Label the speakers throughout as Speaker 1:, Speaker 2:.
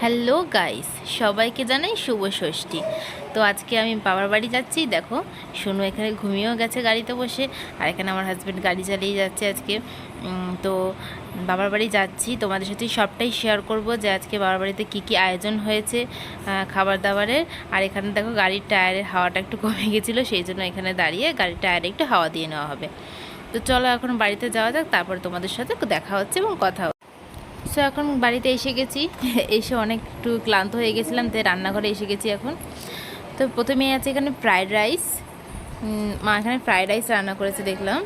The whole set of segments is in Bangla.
Speaker 1: হ্যালো গাইস, সবাইকে জানাই শুভ ষষ্ঠী। তো আজকে আমি বাবার বাড়ি যাচ্ছি, দেখো, সোনু এখানে ঘুমিয়েও গেছে গাড়িতে বসে, আর এখানে আমার হাজব্যান্ড গাড়ি চালিয়ে যাচ্ছে আজকে। তো বাবার বাড়ি যাচ্ছি, তোমাদের সাথে সবটাই শেয়ার করব যে আজকে বাবার বাড়িতে কী কী আয়োজন হয়েছে খাবার দাবারের। আর এখানে দেখো, গাড়ির টায়ারের হাওয়াটা একটু কমে গেছিল, সেই জন্য এখানে দাঁড়িয়ে গাড়ির টায়ারে একটু হাওয়া দিয়ে নেওয়া হবে। তো চলো এখন বাড়িতে যাওয়া যাক, তারপর তোমাদের সাথে দেখা হচ্ছে এবং কথা সো এখন বাড়িতে এসে গেছি। এসে অনেক একটু ক্লান্ত হয়ে গেছিলাম, তাই রান্নাঘরে এসে গেছি এখন। তো প্রথমে আছে এখানে ফ্রায়েড রাইস মা এখানে ফ্রায়েড রাইস রান্না করেছে, দেখলাম।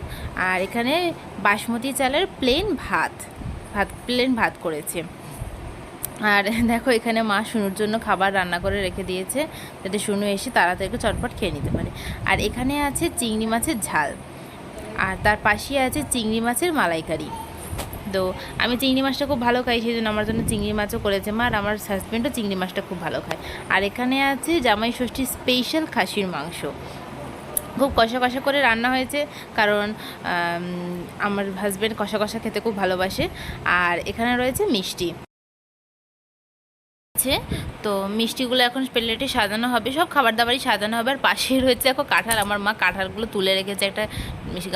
Speaker 1: আর এখানে বাসমতি চালের প্লেন ভাত। ভাত প্লেন ভাত করেছে। আর দেখো, এখানে মা শুনুর জন্য খাবার রান্না করে রেখে দিয়েছে, যাতে শুনু এসে তাড়াতাড়ি চটপট খেয়ে নিতে পারে। আর এখানে আছে চিংড়ি মাছের ঝাল। আর তার পাশেই আছে চিংড়ি মাছের মালাইকারি। তো আমি চিংড়ি মাছটা খুব ভালো খাই সেই জন্য আমার জন্য চিংড়ি মাছও করেছে মা, আর আমার হাজব্যান্ডও চিংড়ি মাছটা খুব ভালো খায়। আর এখানে আছে জামাই ষষ্ঠীর স্পেশাল খাসির মাংস। খুব কষা কষা করে রান্না হয়েছে, কারণ আমার হাজব্যান্ড কষা কষা খেতে খুব ভালোবাসে। আর এখানে রয়েছে মিষ্টি। আছে। তো মিষ্টিগুলো এখন প্লেটে সাজানো হবে, সব খাবার দাবারই সাজানো হবে। আর পাশেই রয়েছে দেখো কাঁঠাল, আমার মা কাঁঠালগুলো তুলে রেখেছে একটা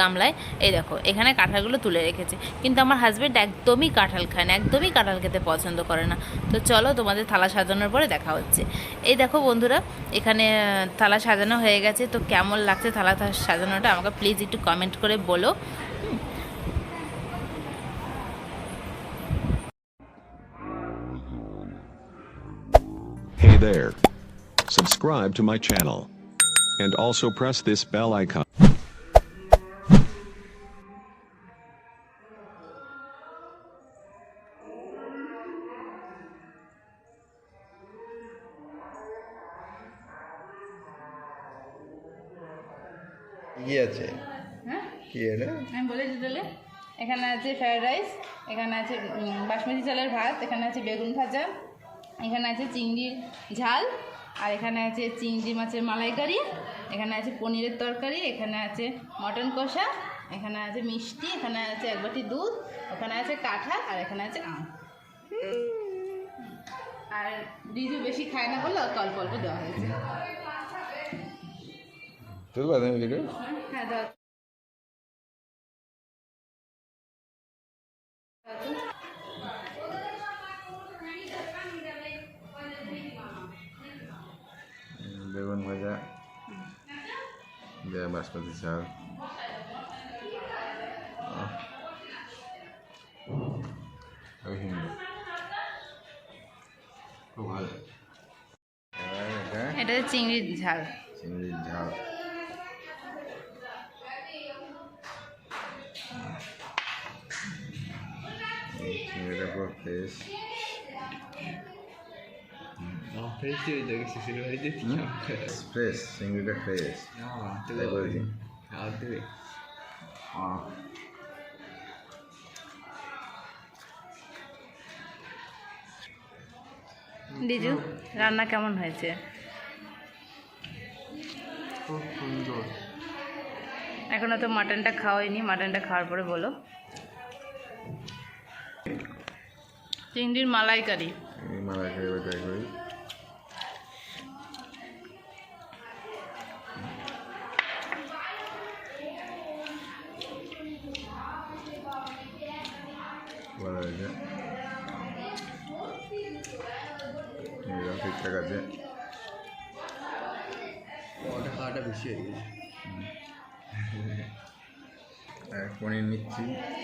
Speaker 1: গামলায়। এই দেখো, এখানে কাঁঠালগুলো তুলে রেখেছে। কিন্তু আমার হাজব্যান্ড একদমই কাঁঠাল খায় না, একদমই কাঁঠাল খেতে পছন্দ করে না। তো চলো তোমাদের থালা সাজানোর পরে দেখা হচ্ছে। এই দেখো বন্ধুরা, এখানে থালা সাজানো হয়ে গেছে। তো কেমন লাগছে থালা সাজানোটা আমাকে প্লিজ একটু কমেন্ট করে বলো।
Speaker 2: There. Subscribe to my channel. And also press this bell icon.
Speaker 3: কি আছে
Speaker 1: হ্যাঁ
Speaker 3: কি এটা
Speaker 1: আমি বলেছি তাহলে এখানে আছে ফ্রায়েড রাইস এখানে আছে বাসমতি চালের ভাত এখানে আছে বেগুন ভাজা এখানে আছে চিংড়ির ঝাল আর এখানে আছে চিংড়ি মাছের মালাইকারি এখানে আছে পনিরের তরকারি এখানে আছে মটন কষা এখানে আছে মিষ্টি এখানে আছে এক বাটি দুধ ওখানে আছে কাঁঠাল আর এখানে আছে আম। আর রিজু বেশি খায় না বলে অল্প অল্প দেওয়া হয়েছে। হ্যাঁ দাও।
Speaker 3: বেগুন ভাজা। দেয়া। খুব ভালো। এটা
Speaker 1: চিংড়ির ঝাল।
Speaker 3: চিংড়ির ঝাল। চিংড়িটা পুরো ফ্রেশ ফ্রেশ চিংড়িটা ফ্রেশ তাই বলছি আহ
Speaker 1: ডিজু রান্না কেমন হয়েছে?
Speaker 3: খুব সুন্দর।
Speaker 1: এখনও তো মাটনটা খাওয়াইনি মাটনটা খাওয়ার পরে বলো। চিংড়ির মালাইকারি।
Speaker 3: এই ভালো হয়েছে। ঠিকঠাক আছে।
Speaker 4: ওটা খাওয়াটা বেশি হয়ে গেছে।
Speaker 3: এক পনির নিচ্ছি।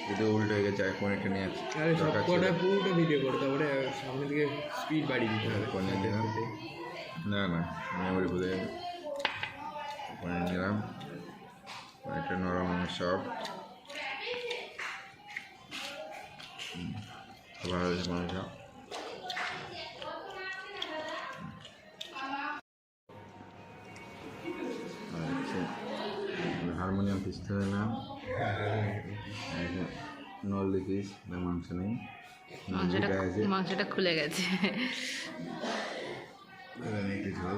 Speaker 3: যদি উল্টো হয়ে গেছে এক পনিরটা নিয়ে আসছি
Speaker 4: আরে সব কটা পুরোটা ভিডিও করে তারপরে সামনে থেকে স্পিড বাড়িয়ে দিতে হবে।
Speaker 3: পনির দিলাম না না মেমোরি ভুলে যাবে পনির নিলাম। পনিরটা নরম সফট। ভালো হয়েছে মাংস আচ্ছা হারমোনিয়াম পিসতে নিলাম নলদি পিস মাংস নেই
Speaker 1: মাংসটা খুলে গেছে।
Speaker 3: এখানে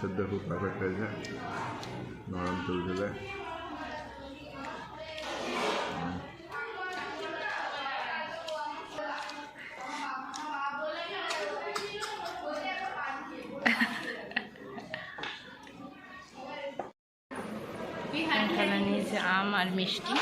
Speaker 3: সেদ্ধ খুব পারফেক্ট হয়েছে নরম
Speaker 1: নিয়েছে আম আর মিষ্টি।